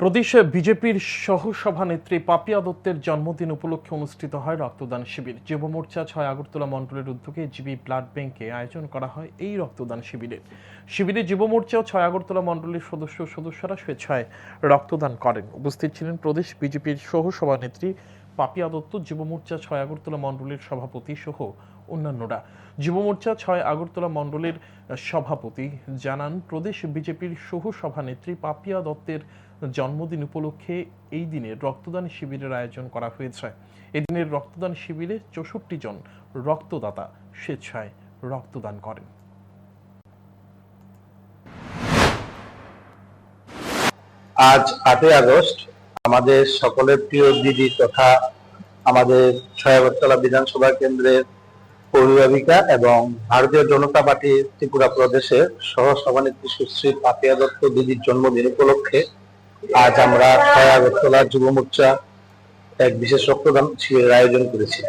প্রদেশে বিজেপির সহ সভানেত্রী পাপিয়া দত্তের জন্মদিন উপলক্ষে অনুষ্ঠিত হয় রক্তদান শিবির। যুব মোর্চা ছয় আগরতলা মণ্ডলের উদ্যোগে জিবি ব্লাড ব্যাংকে আয়োজন করা হয় এই রক্তদান শিবিরের শিবিরে যুব মোর্চা ছয় আগরতলা মণ্ডলের সদস্য সদস্যরা স্বেচ্ছায় রক্তদান করেন। উপস্থিত ছিলেন প্রদেশ বিজেপির সহ সভানেত্রী পাপিয়া দত্ত যুব মোর্চা ছয় আগরতলা মণ্ডলের সভাপতি সহ অন্যান্যরা। যুব মোর্চা ছয় আগরতলা মণ্ডলের সভাপতি জানান, প্রদেশ বিজেপির সহ সভানেত্রী পাপিয়া দত্তের জন্মদিন উপলক্ষে এই দিনে রক্তদান শিবিরের আয়োজন করা হয়েছে। এদিনের রক্তদান শিবিরে চৌষট্টি জন রক্তদাতা স্বেচ্ছায় রক্তদান করেন। আজ আটই আগস্ট আমাদের সকলের প্রিয় দিদি তথা আমাদের ছয়াবরতলা বিধানসভা কেন্দ্রের অভিভাবিকা এবং ভারতীয় জনতা পার্টির ত্রিপুরা প্রদেশের সহ সভানেত্রী সুশ্রী পাপিয়া দত্ত দিদির জন্মদিন উপলক্ষে আজ আমরা ছয়াবতলা যুব মোর্চা এক বিশেষ রক্তদান শিবিরের আয়োজন করেছি।